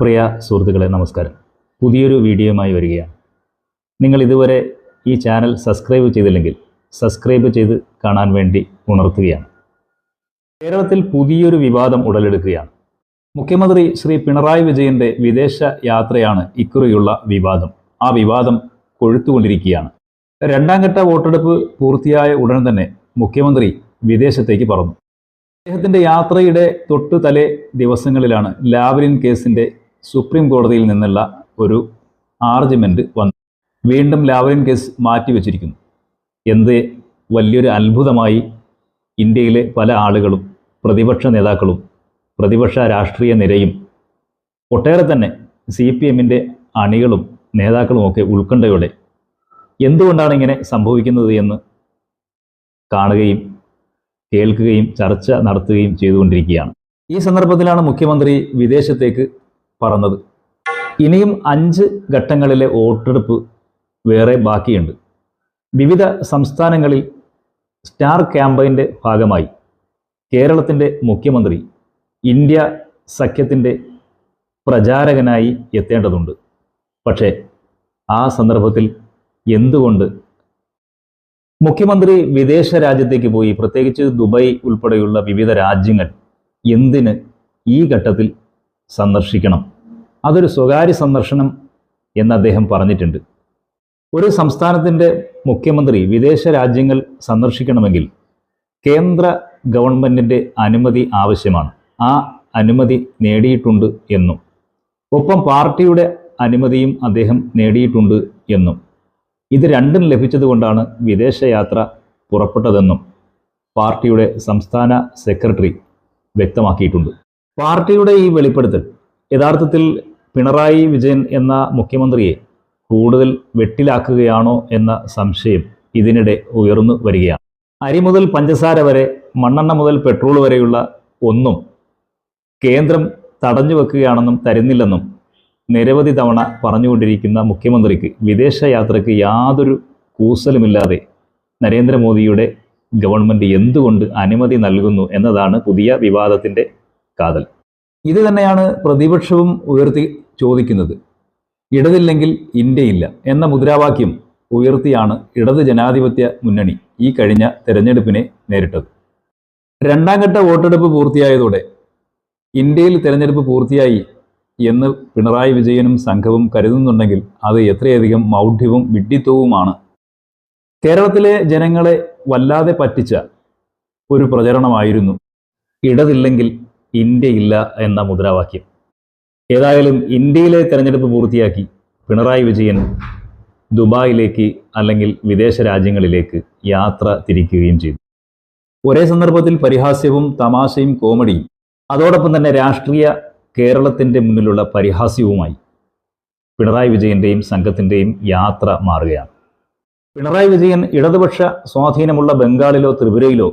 പ്രിയ സുഹൃത്തുക്കളെ നമസ്കാരം. പുതിയൊരു വീഡിയോയുമായി വരികയാണ്. നിങ്ങൾ ഇതുവരെ ഈ ചാനൽ സബ്സ്ക്രൈബ് ചെയ്തില്ലെങ്കിൽ സബ്സ്ക്രൈബ് ചെയ്ത് കാണാൻ വേണ്ടി ഉണർത്തുകയാണ്. കേരളത്തിൽ പുതിയൊരു വിവാദം ഉടലെടുക്കുകയാണ്. മുഖ്യമന്ത്രി ശ്രീ പിണറായി വിജയന്റെ വിദേശ യാത്രയാണ് ഇക്കുറിയുള്ള വിവാദം. ആ വിവാദം കൊഴുത്തുകൊണ്ടിരിക്കുകയാണ്. രണ്ടാം ഘട്ട വോട്ടെടുപ്പ് പൂർത്തിയായ ഉടൻ തന്നെ മുഖ്യമന്ത്രി വിദേശത്തേക്ക് പറഞ്ഞു അദ്ദേഹത്തിന്റെ യാത്രയുടെ തൊട്ടു തലേ ദിവസങ്ങളിലാണ് ലാവ്ലിൻ കേസിന്റെ സുപ്രീം കോടതിയിൽ നിന്നുള്ള ഒരു ആർഗ്യുമെന്റ് വന്നു. വീണ്ടും ലാവലിൻ കേസ് മാറ്റിവെച്ചിരിക്കുന്നു എന്ത് വലിയൊരു അത്ഭുതമായി ഇന്ത്യയിലെ പല ആളുകളും പ്രതിപക്ഷ നേതാക്കളും പ്രതിപക്ഷ രാഷ്ട്രീയ നിരയും ഒട്ടേറെ തന്നെ സി പി എമ്മിന്റെ അണികളും നേതാക്കളുമൊക്കെ ഉത്കണ്ഠയോടെ എന്തുകൊണ്ടാണ് ഇങ്ങനെ സംഭവിക്കുന്നത് എന്ന് കാണുകയും കേൾക്കുകയും ചർച്ച നടത്തുകയും ചെയ്തുകൊണ്ടിരിക്കുകയാണ്. ഈ സന്ദർഭത്തിലാണ് മുഖ്യമന്ത്രി വിദേശത്തേക്ക് പറന്നത്. ഇനിയും അഞ്ച് ഘട്ടങ്ങളിലെ വോട്ടെടുപ്പ് വേറെ ബാക്കിയുണ്ട്. വിവിധ സംസ്ഥാനങ്ങളിൽ സ്റ്റാർ ക്യാമ്പയിന്റെ ഭാഗമായി കേരളത്തിന്റെ മുഖ്യമന്ത്രി ഇന്ത്യ സഖ്യത്തിന്റെ പ്രചാരകനായി എത്തേണ്ടതുണ്ട്. പക്ഷേ ആ സന്ദർഭത്തിൽ എന്തുകൊണ്ട്? മുഖ്യമന്ത്രി വിദേശ രാജ്യത്തേക്ക് പോയി പ്രത്യേകിച്ച് ദുബായ് ഉൾപ്പെടെയുള്ള വിവിധ രാജ്യങ്ങൾ എന്തിന് ഈ ഘട്ടത്തിൽ സന്ദർശിക്കണം. അതൊരു സ്വകാര്യ സന്ദർശനം എന്ന് അദ്ദേഹം പറഞ്ഞിട്ടുണ്ട്. ഒരു സംസ്ഥാനത്തിന്റെ മുഖ്യമന്ത്രി വിദേശ രാജ്യങ്ങൾ സന്ദർശിക്കണമെങ്കിൽ കേന്ദ്ര ഗവൺമെന്റിന്റെ അനുമതി ആവശ്യമാണ്. ആ അനുമതി നേടിയിട്ടുണ്ട് എന്നും. ഒപ്പം പാർട്ടിയുടെ അനുമതിയും അദ്ദേഹം നേടിയിട്ടുണ്ട് എന്നും. ഇത് രണ്ടും ലഭിച്ചതുകൊണ്ടാണ് വിദേശയാത്ര പുറപ്പെട്ടതെന്നും പാർട്ടിയുടെ സംസ്ഥാന സെക്രട്ടറി വ്യക്തമാക്കിയിട്ടുണ്ട്. പാർട്ടിയുടെ ഈ വെളിപ്പെടുത്തൽ യഥാർത്ഥത്തിൽ പിണറായി വിജയൻ എന്ന മുഖ്യമന്ത്രിയെ കൂടുതൽ വെട്ടിലാക്കുകയാണോ എന്ന സംശയം ഇതിനിടെ ഉയർന്നു വരികയാണ്. അരി മുതൽ പഞ്ചസാര വരെ മണ്ണെണ്ണ മുതൽ പെട്രോൾ വരെയുള്ള ഒന്നും കേന്ദ്രം തടഞ്ഞു വെക്കുകയാണെന്നും തരുന്നില്ലെന്നും നിരവധി തവണ പറഞ്ഞുകൊണ്ടിരിക്കുന്ന മുഖ്യമന്ത്രിക്ക് വിദേശ യാത്രയ്ക്ക് യാതൊരു കൂസലുമില്ലാതെ നരേന്ദ്രമോദിയുടെ ഗവൺമെന്റ് എന്തുകൊണ്ട് അനുമതി നൽകുന്നു എന്നതാണ് പുതിയ വിവാദത്തിന്റെ കാതൽ. ഇത് തന്നെയാണ് പ്രതിപക്ഷവും ഉയർത്തി ചോദിക്കുന്നത്. ഇടതില്ലെങ്കിൽ ഇന്ത്യയില്ല എന്ന മുദ്രാവാക്യം ഉയർത്തിയാണ് ഇടത് ജനാധിപത്യ മുന്നണി ഈ കഴിഞ്ഞ തെരഞ്ഞെടുപ്പിനെ നേരിട്ടത്. രണ്ടാം ഘട്ട വോട്ടെടുപ്പ് പൂർത്തിയായതോടെ ഇന്ത്യയിൽ തെരഞ്ഞെടുപ്പ് പൂർത്തിയായി എന്ന് പിണറായി വിജയനും സംഘവും കരുതുന്നുണ്ടെങ്കിൽ അത് എത്രയധികം മൗഢ്യവും വിഡ്ഢിത്വവുമാണ്. കേരളത്തിലെ ജനങ്ങളെ വല്ലാതെ പറ്റിച്ച ഒരു പ്രചരണമായിരുന്നു ഇടതില്ലെങ്കിൽ ഇന്ത്യയില്ല എന്ന മുദ്രാവാക്യം. ഏതായാലും ഇന്ത്യയിലെ തെരഞ്ഞെടുപ്പ് പൂർത്തിയാക്കി പിണറായി വിജയൻ ദുബായിലേക്ക് അല്ലെങ്കിൽ വിദേശ രാജ്യങ്ങളിലേക്ക് യാത്ര തിരിക്കുകയും ചെയ്തു. ഒരേ സന്ദർഭത്തിൽ പരിഹാസ്യവും തമാശയും കോമഡിയും അതോടൊപ്പം തന്നെ രാഷ്ട്രീയ കേരളത്തിന്റെ മുന്നിലുള്ള പരിഹാസ്യവുമായി പിണറായി വിജയന്റെയും സംഘത്തിന്റെയും യാത്ര മാറുകയാണ്. പിണറായി വിജയൻ ഇടതുപക്ഷ സ്വാധീനമുള്ള ബംഗാളിലോ ത്രിപുരയിലോ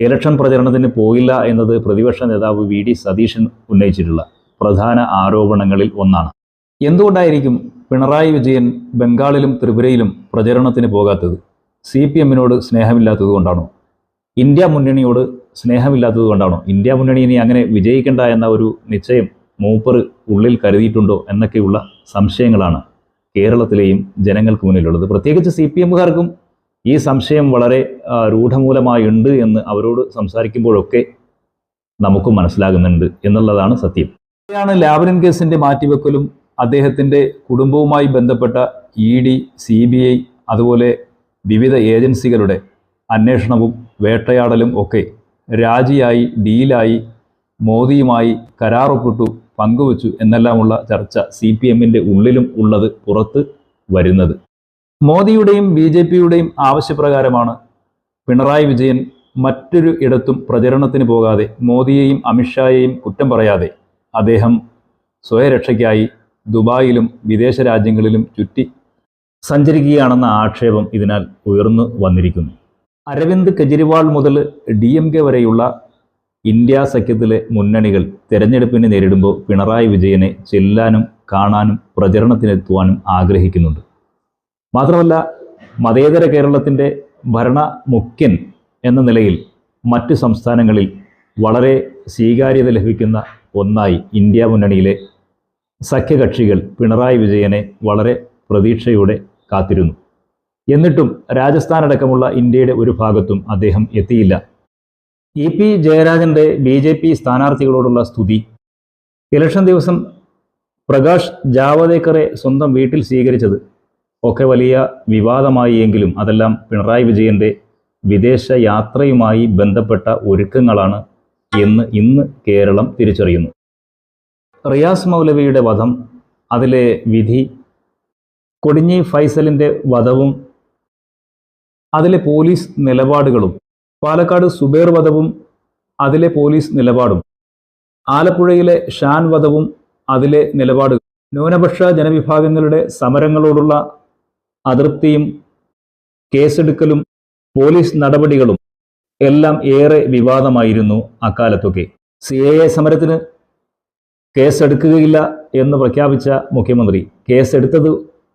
ഇലക്ഷൻ പ്രചരണത്തിന് പോയില്ല എന്നത് പ്രതിപക്ഷ നേതാവ് വി ഡി സതീശൻ ഉന്നയിച്ചിട്ടുള്ള പ്രധാന ആരോപണങ്ങളിൽ ഒന്നാണ്. എന്തുകൊണ്ടായിരിക്കും പിണറായി വിജയൻ ബംഗാളിലും ത്രിപുരയിലും പ്രചരണത്തിന് പോകാത്തത്? സി പി എമ്മിനോട് സ്നേഹമില്ലാത്തത് കൊണ്ടാണോ? ഇന്ത്യ മുന്നണിയോട് സ്നേഹമില്ലാത്തത് കൊണ്ടാണോ? ഇന്ത്യ മുന്നണി ഇനി അങ്ങനെ വിജയിക്കണ്ട എന്ന ഒരു നിശ്ചയം മൂപ്പർ ഉള്ളിൽ കരുതിയിട്ടുണ്ടോ എന്നൊക്കെയുള്ള സംശയങ്ങളാണ് കേരളത്തിലെയും ജനങ്ങൾക്ക് മുന്നിലുള്ളത്. പ്രത്യേകിച്ച് സി പി എമ്മുകാർക്കും ഈ സംശയം വളരെ രൂഢമൂലമായുണ്ട് എന്ന് അവരോട് സംസാരിക്കുമ്പോഴൊക്കെ നമുക്കും മനസ്സിലാകുന്നുണ്ട് എന്നുള്ളതാണ് സത്യം. ഇവിടെയാണ് കേസിന്റെ മാറ്റിവെക്കലും അദ്ദേഹത്തിന്റെ കുടുംബവുമായി ബന്ധപ്പെട്ട E D C B I അതുപോലെ വിവിധ ഏജൻസികളുടെ അന്വേഷണവും വേട്ടയാടലും ഒക്കെ രാജിയായി ഡീലായി മോദിയുമായി കരാറൊപ്പിട്ടു പങ്കുവച്ചു എന്നെല്ലാമുള്ള ചർച്ച സി പി എമ്മിന്റെ ഉള്ളിലും ഉള്ളത് പുറത്ത് വരുന്നത്. മോദിയുടെയും ബി ജെ പിയുടെയും ആവശ്യപ്രകാരമാണ് പിണറായി വിജയൻ മറ്റൊരു ഇടത്തും പ്രചരണത്തിന് പോകാതെ മോദിയെയും അമിത്ഷായെയും കുറ്റം പറയാതെ അദ്ദേഹം സ്വയരക്ഷയ്ക്കായി ദുബായിലും വിദേശ രാജ്യങ്ങളിലും ചുറ്റി സഞ്ചരിക്കുകയാണെന്ന ആക്ഷേപം ഇതിനാൽ ഉയർന്നു വന്നിരിക്കുന്നു. അരവിന്ദ് കെജ്രിവാൾ മുതൽ ഡി എം കെ വരെയുള്ള ഇന്ത്യ സഖ്യത്തിലെ മുന്നണികൾ തെരഞ്ഞെടുപ്പിനെ നേരിടുമ്പോൾ പിണറായി വിജയനെ ചെല്ലാനും കാണാനും പ്രചരണത്തിനെത്തുവാനും ആഗ്രഹിക്കുന്നുണ്ട്. മാത്രമല്ല മതേതര കേരളത്തിന്റെ ഭരണ മുഖ്യൻ എന്ന നിലയിൽ മറ്റ് സംസ്ഥാനങ്ങളിൽ വളരെ സ്വീകാര്യത ലഭിക്കുന്ന ഒന്നായി ഇന്ത്യ മുന്നണിയിലെ സഖ്യകക്ഷികൾ പിണറായി വിജയനെ വളരെ പ്രതീക്ഷയോടെ കാത്തിരുന്നു. എന്നിട്ടും രാജസ്ഥാൻ അടക്കമുള്ള ഇന്ത്യയുടെ ഒരു ഭാഗത്തും അദ്ദേഹം എത്തിയില്ല. ഇ പി ജയരാജന്റെ ബി ജെ പി സ്ഥാനാർത്ഥികളോടുള്ള സ്തുതി. ഇലക്ഷൻ ദിവസം പ്രകാശ് ജാവദേക്കറെ സ്വന്തം വീട്ടിൽ സ്വീകരിച്ചത് ഒക്കെ വലിയ വിവാദമായി എങ്കിലും അതെല്ലാം പിണറായി വിജയന്റെ വിദേശ യാത്രയുമായി ബന്ധപ്പെട്ട ഒരുക്കങ്ങളാണ് എന്ന് ഇന്ന് കേരളം തിരിച്ചറിയുന്നു. റിയാസ് മൗലവിയുടെ വധം അതിലെ വിധി കൊടിഞ്ഞി ഫൈസലിന്റെ വധവും അതിലെ പോലീസ് നിലപാടുകളും പാലക്കാട് സുബേർ വധവും അതിലെ പോലീസ് നിലപാടും ആലപ്പുഴയിലെ ഷാൻ വധവും അതിലെ നിലപാടുകൾ ന്യൂനപക്ഷ ജനവിഭാഗങ്ങളുടെ സമരങ്ങളോടുള്ള അതൃപ്തിയും കേസെടുക്കലും പോലീസ് നടപടികളും എല്ലാം ഏറെ വിവാദമായിരുന്നു അക്കാലത്തൊക്കെ. സി എ എ സമരത്തിന് കേസെടുക്കുകയില്ല എന്ന് പ്രഖ്യാപിച്ച മുഖ്യമന്ത്രി കേസെടുത്തത്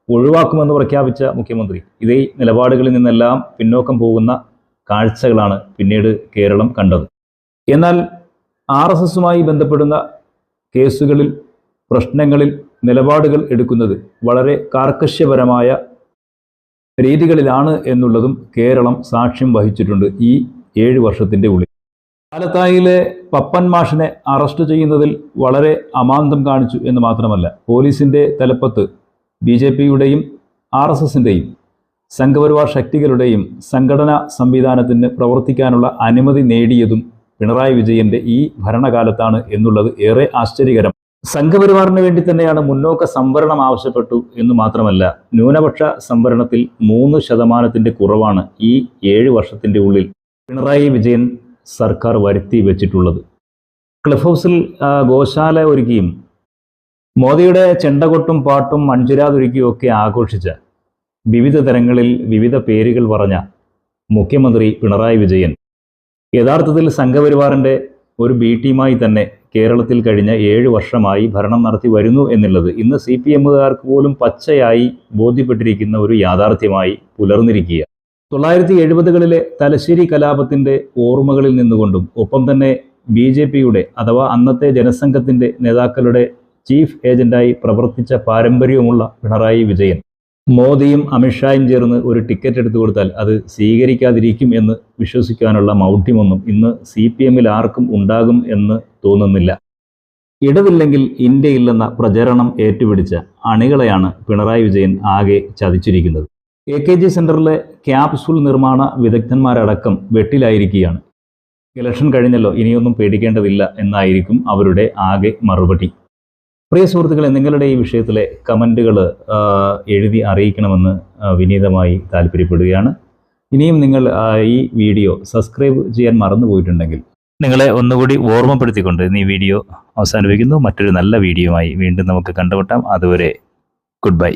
ഒഴിവാക്കുമെന്ന് പ്രഖ്യാപിച്ച മുഖ്യമന്ത്രി ഇതേ നിലപാടുകളിൽ നിന്നെല്ലാം പിന്നോക്കം പോകുന്ന കാഴ്ചകളാണ് പിന്നീട് കേരളം കണ്ടത്. എന്നാൽ ആർ എസ് എസുമായി ബന്ധപ്പെടുന്ന കേസുകളിൽ പ്രശ്നങ്ങളിൽ നിലപാടുകൾ എടുക്കുന്നത് വളരെ കാർക്കശ്യപരമായ രീതികളിലാണ് എന്നുള്ളതും കേരളം സാക്ഷ്യം വഹിച്ചിട്ടുണ്ട് ഈ ഏഴ് വർഷത്തിന്റെ ഉള്ളിൽ. പാലത്തായിലെ പപ്പൻ മാഷിനെ അറസ്റ്റ് ചെയ്യുന്നതിൽ വളരെ അമാന്തം കാണിച്ചു എന്ന് മാത്രമല്ല പോലീസിന്റെ തലപ്പത്ത് ബി ജെ പിയുടെയും ആർ എസ് എസിന്റെയും സംഘപരിവാർ ശക്തികളുടെയും സംഘടനാ സംവിധാനത്തിന് പ്രവർത്തിക്കാനുള്ള അനുമതി നേടിയതും പിണറായി വിജയന്റെ ഈ ഭരണകാലത്താണ് എന്നുള്ളത് ഏറെ ആശ്ചര്യകരം. സംഘപരിവാറിന് വേണ്ടി തന്നെയാണ് മുന്നോക്ക സംവരണം ആവശ്യപ്പെട്ടു എന്ന് മാത്രമല്ല ന്യൂനപക്ഷ സംവരണത്തിൽ മൂന്ന് ശതമാനത്തിന്റെ കുറവാണ് ഈ ഏഴ് വർഷത്തിന്റെ ഉള്ളിൽ പിണറായി വിജയൻ സർക്കാർ വരുത്തി വെച്ചിട്ടുള്ളത്. ക്ലിഫ് ഹൗസിൽ ഗോശാല ഒരുക്കിയും മോദിയുടെ ചെണ്ടകൊട്ടും പാട്ടും മൺചിരാതൊരുക്കിയും ഒക്കെ ആഘോഷിച്ച വിവിധ തരങ്ങളിൽ വിവിധ പേരുകൾ പറഞ്ഞ മുഖ്യമന്ത്രി പിണറായി വിജയൻ യഥാർത്ഥത്തിൽ സംഘപരിവാറിന്റെ ഒരു ബി ടീമായി തന്നെ കേരളത്തിൽ കഴിഞ്ഞ ഏഴ് വർഷമായി ഭരണം നടത്തി വരുന്നു എന്നുള്ളത് ഇന്ന് സി പി എമ്മുകാർക്ക് പോലും പച്ചയായി ബോധ്യപ്പെട്ടിരിക്കുന്ന ഒരു യാഥാർത്ഥ്യമായി പുലർന്നിരിക്കുക തൊള്ളായിരത്തി എഴുപതുകളിലെ തലശ്ശേരി കലാപത്തിന്റെ ഓർമ്മകളിൽ നിന്നുകൊണ്ടും ഒപ്പം തന്നെ ബി ജെ പിയുടെ അഥവാ അന്നത്തെ ജനസംഘത്തിന്റെ നേതാക്കളുടെ ചീഫ് ഏജന്റായി പ്രവർത്തിച്ച പാരമ്പര്യവുമുള്ള പിണറായി വിജയൻ. മോദിയും അമിത്ഷായും ചേർന്ന് ഒരു ടിക്കറ്റ് എടുത്തു കൊടുത്താൽ അത് സ്വീകരിക്കാതിരിക്കും എന്ന് വിശ്വസിക്കാനുള്ള മൗഢ്യമൊന്നും ഇന്ന് സി പി എമ്മിൽ ആർക്കും ഉണ്ടാകും എന്ന് തോന്നുന്നില്ല. ഇടതില്ലെങ്കിൽ ഇന്ത്യയില്ലെന്ന പ്രചരണം ഏറ്റുപിടിച്ച അണികളെയാണ് പിണറായി വിജയൻ ആകെ ചതിച്ചിരിക്കുന്നത്. എ കെ ജി സെന്ററിലെ ക്യാപ്സൂൾ നിർമ്മാണ വിദഗ്ധന്മാരടക്കം വെട്ടിലായിരിക്കുകയാണ്. ഇലക്ഷൻ കഴിഞ്ഞല്ലോ ഇനിയൊന്നും പേടിക്കേണ്ടതില്ല എന്നായിരിക്കും അവരുടെ ആകെ മറുപടി. പ്രിയ സുഹൃത്തുക്കളെ നിങ്ങളുടെ ഈ വിഷയത്തിലെ കമന്റുകൾ എഴുതി അറിയിക്കണമെന്ന് വിനീതമായി താല്പര്യപ്പെടുകയാണ്. ഇനിയും നിങ്ങൾ ഈ വീഡിയോ സബ്സ്ക്രൈബ് ചെയ്യാൻ മറന്നു പോയിട്ടുണ്ടെങ്കിൽ നിങ്ങളെ ഒന്നുകൂടി ഓർമ്മപ്പെടുത്തിക്കൊണ്ട് ഈ വീഡിയോ അവസാനിപ്പിക്കുന്നു. മറ്റൊരു നല്ല വീഡിയോയുമായി വീണ്ടും നമുക്ക് കണ്ടുമുട്ടാം. അതുവരെ ഗുഡ് ബൈ